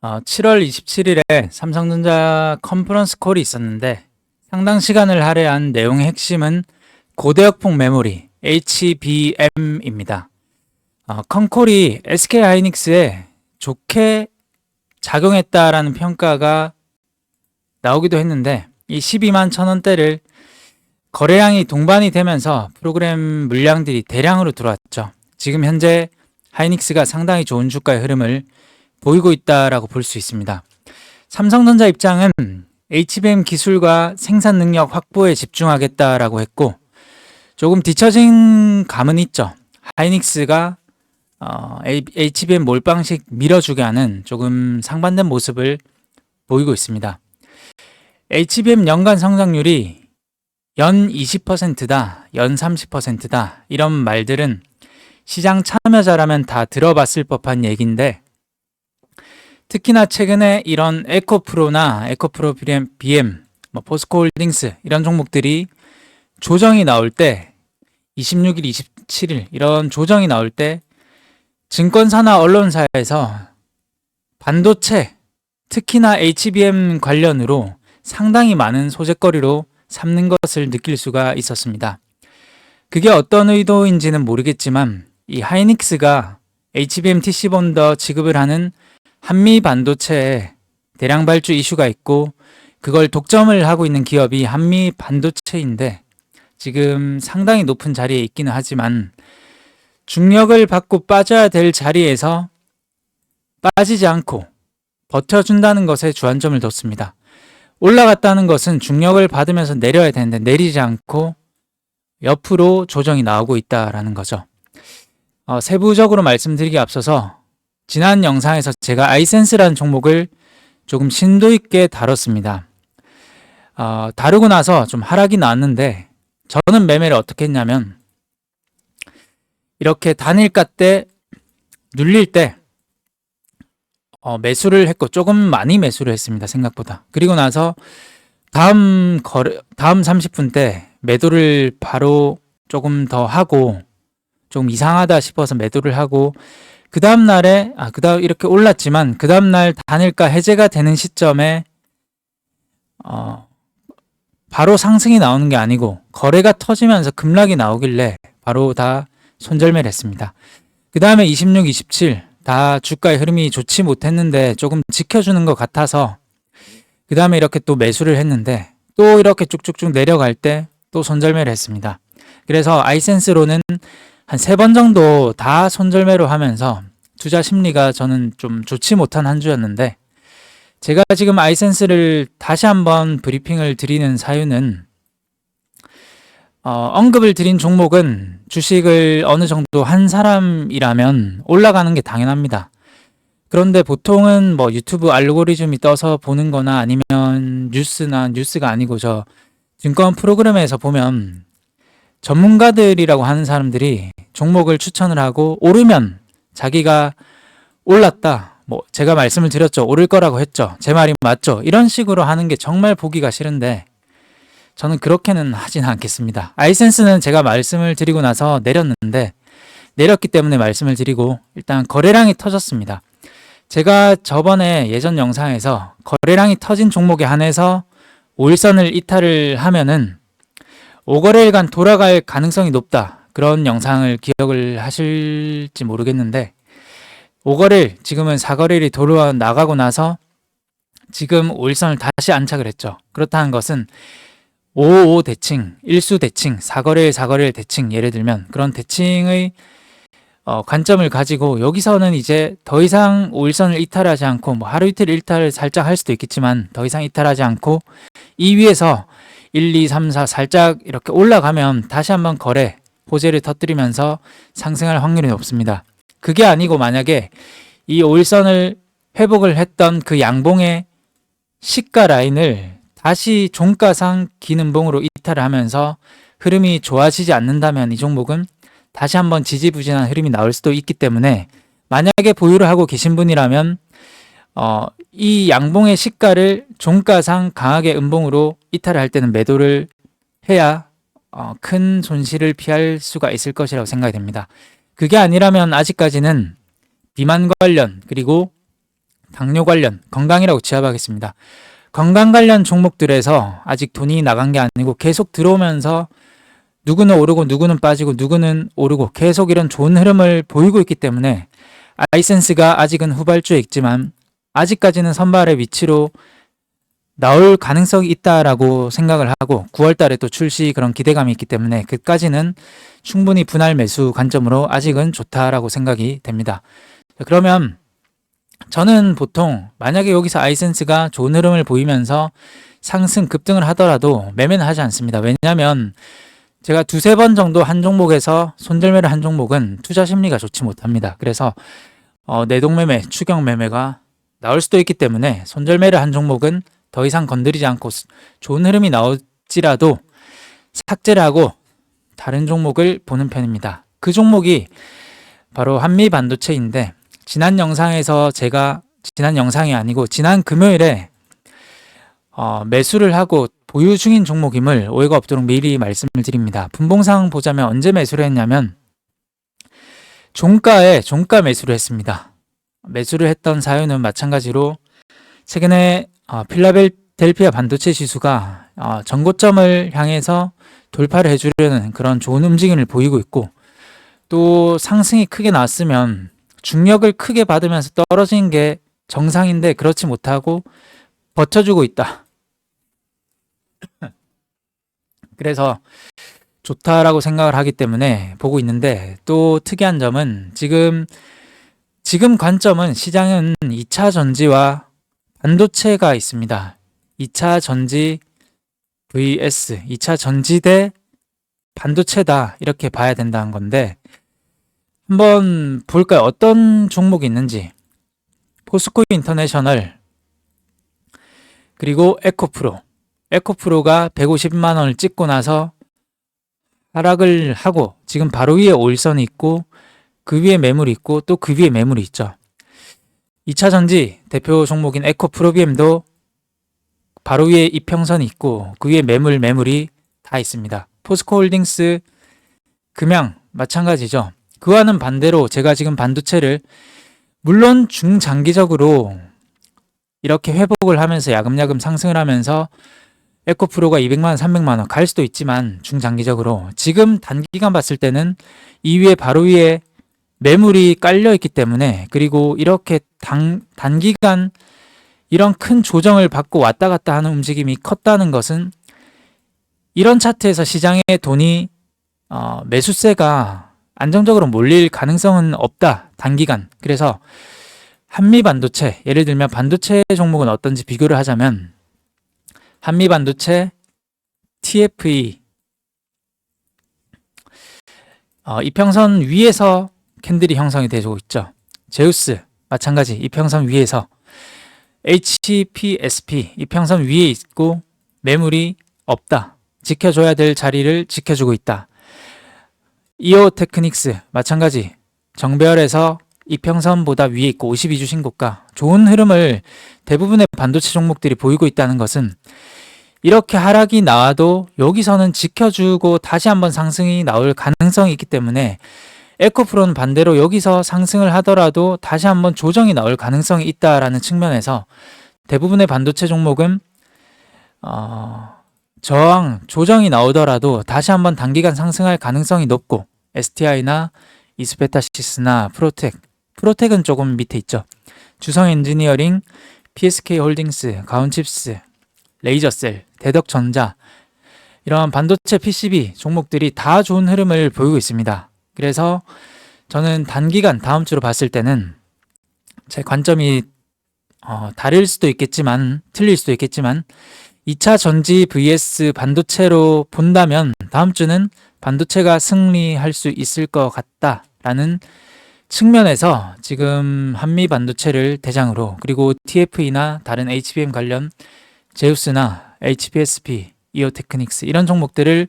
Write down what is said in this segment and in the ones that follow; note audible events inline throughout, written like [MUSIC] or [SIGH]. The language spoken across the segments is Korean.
어, 7월 27일에 삼성전자 컨퍼런스 콜이 있었는데 상당 시간을 할애한 내용의 핵심은 고대역폭 메모리 HBM입니다. 어, 컨콜이 SK 하이닉스에 좋게 작용했다라는 평가가 나오기도 했는데 이 12만 천 원대를 거래량이 동반이 되면서 프로그램 물량들이 대량으로 들어왔죠. 지금 현재 하이닉스가 상당히 좋은 주가의 흐름을 보이고 있다라고 볼 수 있습니다. 삼성전자 입장은 HBM 기술과 생산 능력 확보에 집중하겠다라고 했고 조금 뒤처진 감은 있죠. 하이닉스가 어, HBM 몰빵식 밀어주게 하는 조금 상반된 모습을 보이고 있습니다. HBM 연간 성장률이 연 20%다, 연 30%다 이런 말들은 시장 참여자라면 다 들어봤을 법한 얘기인데 특히나 최근에 이런 에코프로나 에코프로 BM, 뭐 포스코홀딩스 이런 종목들이 조정이 나올 때 26일, 27일 이런 조정이 나올 때 증권사나 언론사에서 반도체 특히나 HBM 관련으로 상당히 많은 소재거리로 삼는 것을 느낄 수가 있었습니다. 그게 어떤 의도인지는 모르겠지만 이 하이닉스가 HBM TC 본더 지급을 하는 한미 반도체에 대량 발주 이슈가 있고 그걸 독점을 하고 있는 기업이 한미 반도체인데 지금 상당히 높은 자리에 있기는 하지만 중력을 받고 빠져야 될 자리에서 빠지지 않고 버텨준다는 것에 주안점을 뒀습니다. 올라갔다는 것은 중력을 받으면서 내려야 되는데 내리지 않고 옆으로 조정이 나오고 있다라는 거죠. 어, 세부적으로 말씀드리기 앞서서 지난 영상에서 제가 아이센스라는 종목을 조금 심도 있게 다뤘습니다. 어, 다루고 나서 좀 하락이 나왔는데 저는 매매를 어떻게 했냐면 이렇게 단일가 때 눌릴 때 어, 매수를 했고 조금 많이 매수를 했습니다. 생각보다. 그리고 나서 다음 거래 다음 30분 때 매도를 바로 조금 더 하고 좀 이상하다 싶어서 매도를 하고 그 다음 날에 아 그다음 이렇게 올랐지만 그 다음 날 단일가 해제가 되는 시점에 어 바로 상승이 나오는 게 아니고 거래가 터지면서 급락이 나오길래 바로 다 손절매를 했습니다. 그 다음에 26, 27 다 주가의 흐름이 좋지 못했는데 조금 지켜주는 것 같아서 그 다음에 이렇게 또 매수를 했는데 또 이렇게 쭉쭉쭉 내려갈 때 또 손절매를 했습니다. 그래서 아이센스로는 한 세 번 정도 다 손절매로 하면서 투자 심리가 저는 좀 좋지 못한 한 주였는데 제가 지금 아이센스를 다시 한번 브리핑을 드리는 사유는 어, 언급을 드린 종목은 주식을 어느 정도 한 사람이라면 올라가는 게 당연합니다. 그런데 보통은 뭐 유튜브 알고리즘이 떠서 보는 거나 아니면 뉴스나 뉴스가 아니고 저 증권 프로그램에서 보면 전문가들이라고 하는 사람들이 종목을 추천을 하고 오르면 자기가 올랐다. 뭐 제가 말씀을 드렸죠. 오를 거라고 했죠. 제 말이 맞죠. 이런 식으로 하는 게 정말 보기가 싫은데 저는 그렇게는 하진 않겠습니다. 아이센스는 제가 말씀을 드리고 나서 내렸는데 내렸기 때문에 말씀을 드리고 일단 거래량이 터졌습니다. 제가 저번에 예전 영상에서 거래량이 터진 종목에 한해서 5일선을 이탈을 하면은 5거래일간 돌아갈 가능성이 높다. 그런 영상을 기억을 하실지 모르겠는데 5거래일 지금은 4거래일이 돌아 나가고 나서 지금 5일선을 다시 안착을 했죠. 그렇다는 것은 555 대칭, 1수 대칭, 4거래일 4거래일 대칭 예를 들면 그런 대칭의 어, 관점을 가지고 여기서는 이제 더 이상 5일선을 이탈하지 않고 뭐 하루 이틀 이탈을 살짝 할 수도 있겠지만 더 이상 이탈하지 않고 이 위에서 1, 2, 3, 4 살짝 이렇게 올라가면 다시 한번 거래 호재를 터뜨리면서 상승할 확률이 높습니다. 그게 아니고 만약에 이 5일선을 회복을 했던 그 양봉의 시가 라인을 다시 종가상 기는봉으로 이탈을 하면서 흐름이 좋아지지 않는다면 이 종목은 다시 한번 지지부진한 흐름이 나올 수도 있기 때문에 만약에 보유를 하고 계신 분이라면 어, 이 양봉의 시가를 종가상 강하게 음봉으로 이탈을 할 때는 매도를 해야 어, 큰 손실을 피할 수가 있을 것이라고 생각이 됩니다. 그게 아니라면 아직까지는 비만 관련 그리고 당뇨 관련 건강이라고 취합하겠습니다. 건강 관련 종목들에서 아직 돈이 나간 게 아니고 계속 들어오면서 누구는 오르고 누구는 빠지고 누구는 오르고 계속 이런 좋은 흐름을 보이고 있기 때문에 아이센스가 아직은 후발주에 있지만 아직까지는 선발의 위치로 나올 가능성이 있다라고 생각을 하고 9월 달에 또 출시 그런 기대감이 있기 때문에 그까지는 충분히 분할 매수 관점으로 아직은 좋다라고 생각이 됩니다. 자, 그러면 저는 보통 만약에 여기서 아이센스가 좋은 흐름을 보이면서 상승 급등을 하더라도 매매는 하지 않습니다. 왜냐하면 제가 두세 번 정도 한 종목에서 손절매를 한 종목은 투자 심리가 좋지 못합니다. 그래서 어, 내동매매, 추경매매가 나올 수도 있기 때문에 손절매를 한 종목은 더 이상 건드리지 않고 스- 좋은 흐름이 나올지라도 삭제를 하고 다른 종목을 보는 편입니다. 그 종목이 바로 한미 반도체인데 지난 영상에서 제가 지난 영상이 아니고 지난 금요일에 어, 매수를 하고 보유 중인 종목임을 오해가 없도록 미리 말씀을 드립니다. 분봉상 보자면 언제 매수를 했냐면 종가에 종가 매수를 했습니다. 매수를 했던 사유는 마찬가지로 최근에 어, 필라델피아 반도체 지수가 어, 전고점을 향해서 돌파를 해주려는 그런 좋은 움직임을 보이고 있고 또 상승이 크게 나왔으면 중력을 크게 받으면서 떨어진 게 정상인데 그렇지 못하고 버텨주고 있다. [LAUGHS] 그래서 좋다라고 생각을 하기 때문에 보고 있는데 또 특이한 점은 지금 지금 관점은 시장은 2차 전지와 반도체가 있습니다. 2차 전지 vs 2차 전지 대 반도체다 이렇게 봐야 된다는 건데 한번 볼까요? 어떤 종목이 있는지 포스코 인터내셔널 그리고 에코프로 에코프로가 150만 원을 찍고 나서 하락을 하고 지금 바로 위에 오일선이 있고 그 위에 매물이 있고 또 그 위에 매물이 있죠. 2차 전지 대표 종목인 에코 프로비엠도 바로 위에 이평선이 있고 그 위에 매물 매물이 다 있습니다. 포스코홀딩스 금양 마찬가지죠. 그와는 반대로 제가 지금 반도체를 물론 중장기적으로 이렇게 회복을 하면서 야금야금 상승을 하면서 에코프로가 200만 원, 300만 원 갈 수도 있지만 중장기적으로 지금 단기간 봤을 때는 이 위에 바로 위에 매물이 깔려 있기 때문에 그리고 이렇게 당, 단기간 이런 큰 조정을 받고 왔다 갔다 하는 움직임이 컸다는 것은 이런 차트에서 시장에 돈이 어, 매수세가 안정적으로 몰릴 가능성은 없다 단기간. 그래서 한미 반도체 예를 들면 반도체 종목은 어떤지 비교를 하자면 한미 반도체 TFE 어, 이평선 위에서 캔들이 형성이 되고 있죠. 제우스 마찬가지 이평선 위에서 HPSP 이평선 위에 있고 매물이 없다. 지켜줘야 될 자리를 지켜주고 있다. 이오 테크닉스 마찬가지 정배열에서 이평선보다 위에 있고 52주 신고가 좋은 흐름을 대부분의 반도체 종목들이 보이고 있다는 것은 이렇게 하락이 나와도 여기서는 지켜주고 다시 한번 상승이 나올 가능성이 있기 때문에 에코프로는 반대로 여기서 상승을 하더라도 다시 한번 조정이 나올 가능성이 있다라는 측면에서 대부분의 반도체 종목은 어, 저항 조정이 나오더라도 다시 한번 단기간 상승할 가능성이 높고 STI나 이스페타시스나 프로텍 프로텍은 조금 밑에 있죠. 주성 엔지니어링, PSK 홀딩스, 가온칩스, 레이저셀, 대덕전자 이런 반도체 PCB 종목들이 다 좋은 흐름을 보이고 있습니다. 그래서 저는 단기간 다음 주로 봤을 때는 제 관점이 어, 다를 수도 있겠지만 틀릴 수도 있겠지만 2차 전지 vs 반도체로 본다면 다음 주는 반도체가 승리할 수 있을 것 같다라는 측면에서 지금 한미 반도체를 대상으로 그리고 TFE나 다른 HBM 관련 제우스나 HPSP, 이오테크닉스 이런 종목들을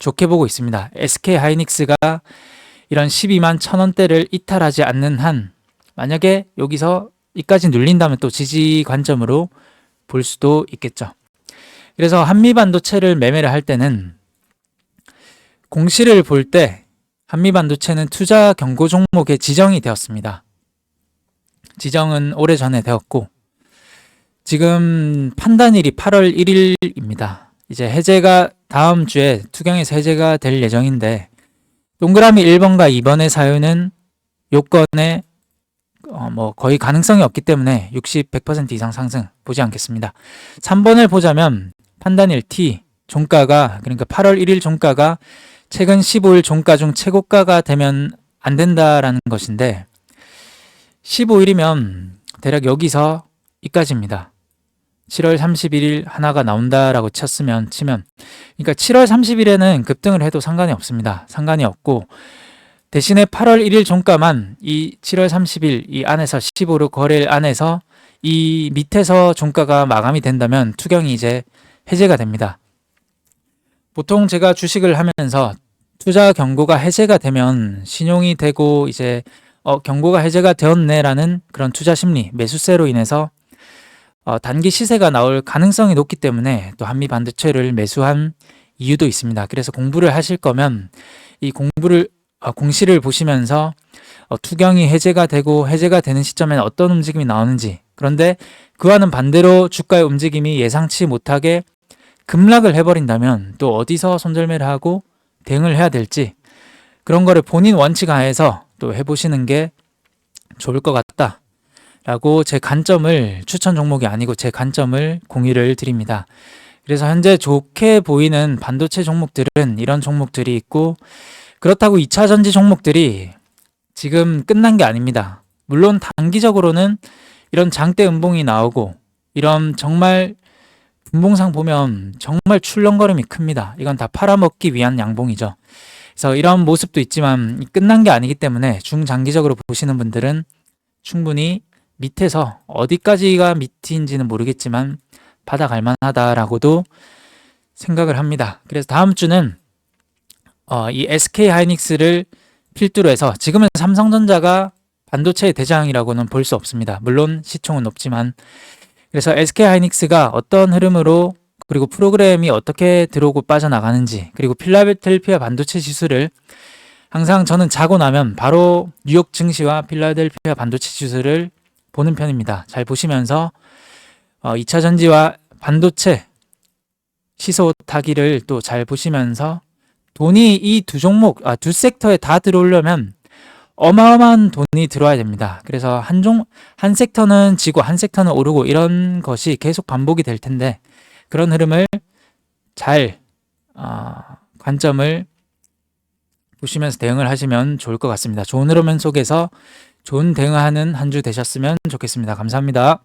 좋게 보고 있습니다. SK 하이닉스가 이런 12만 천 원대를 이탈하지 않는 한 만약에 여기서 이까지 눌린다면 또 지지 관점으로 볼 수도 있겠죠. 그래서 한미 반도체를 매매를 할 때는 공시를 볼 때 한미 반도체는 투자 경고 종목에 지정이 되었습니다. 지정은 오래전에 되었고 지금 판단일이 8월 1일입니다. 이제 해제가 다음 주에 투경에서 해제가 될 예정인데 동그라미 1번과 2번의 사유는 요건에 어, 뭐 거의 가능성이 없기 때문에 60, 100% 이상 상승 보지 않겠습니다. 3번을 보자면 판단일 T 종가가 그러니까 8월 1일 종가가 최근 15일 종가 중 최고가가 되면 안 된다라는 것인데 15일이면 대략 여기서 이까지입니다. 7월 31일 하나가 나온다라고 쳤으면 치면 그러니까 7월 30일에는 급등을 해도 상관이 없습니다. 상관이 없고 대신에 8월 1일 종가만 이 7월 30일 이 안에서 15로 거래일 안에서 이 밑에서 종가가 마감이 된다면 투경이 이제 해제가 됩니다. 보통 제가 주식을 하면서 투자 경고가 해제가 되면 신용이 되고 이제 어, 경고가 해제가 되었네라는 그런 투자 심리, 매수세로 인해서 어, 단기 시세가 나올 가능성이 높기 때문에 또 한미 반도체를 매수한 이유도 있습니다. 그래서 공부를 하실 거면 이 공부를 어, 공시를 보시면서 어, 투경이 해제가 되고 해제가 되는 시점에는 어떤 움직임이 나오는지 그런데 그와는 반대로 주가의 움직임이 예상치 못하게 급락을 해버린다면 또 어디서 손절매를 하고 대응을 해야 될지 그런 거를 본인 원칙 하에서 또 해보시는 게 좋을 것 같다. 라고 제 관점을 추천 종목이 아니고 제 관점을 공유를 드립니다. 그래서 현재 좋게 보이는 반도체 종목들은 이런 종목들이 있고 그렇다고 2차 전지 종목들이 지금 끝난 게 아닙니다. 물론 단기적으로는 이런 장대 음봉이 나오고 이런 정말 분봉상 보면 정말 출렁거림이 큽니다. 이건 다 팔아먹기 위한 양봉이죠. 그래서 이런 모습도 있지만 끝난 게 아니기 때문에 중장기적으로 보시는 분들은 충분히 밑에서 어디까지가 밑인지는 모르겠지만 받아갈 만하다라고도 생각을 합니다. 그래서 다음 주는 어, 이 SK 하이닉스를 필두로 해서 지금은 삼성전자가 반도체의 대장이라고는 볼 수 없습니다. 물론 시총은 높지만 그래서 SK 하이닉스가 어떤 흐름으로 그리고 프로그램이 어떻게 들어오고 빠져나가는지 그리고 필라델피아 반도체 지수를 항상 저는 자고 나면 바로 뉴욕 증시와 필라델피아 반도체 지수를 보는 편입니다. 잘 보시면서 어, 2차 전지와 반도체 시소 타기를 또 잘 보시면서 돈이 이 두 종목, 아, 두 섹터에 다 들어오려면 어마어마한 돈이 들어와야 됩니다. 그래서 한 종, 한 섹터는 지고 한 섹터는 오르고 이런 것이 계속 반복이 될 텐데 그런 흐름을 잘, 어, 관점을 보시면서 대응을 하시면 좋을 것 같습니다. 좋은 흐름 속에서 좋은 대응하는 한 주 되셨으면 좋겠습니다. 감사합니다.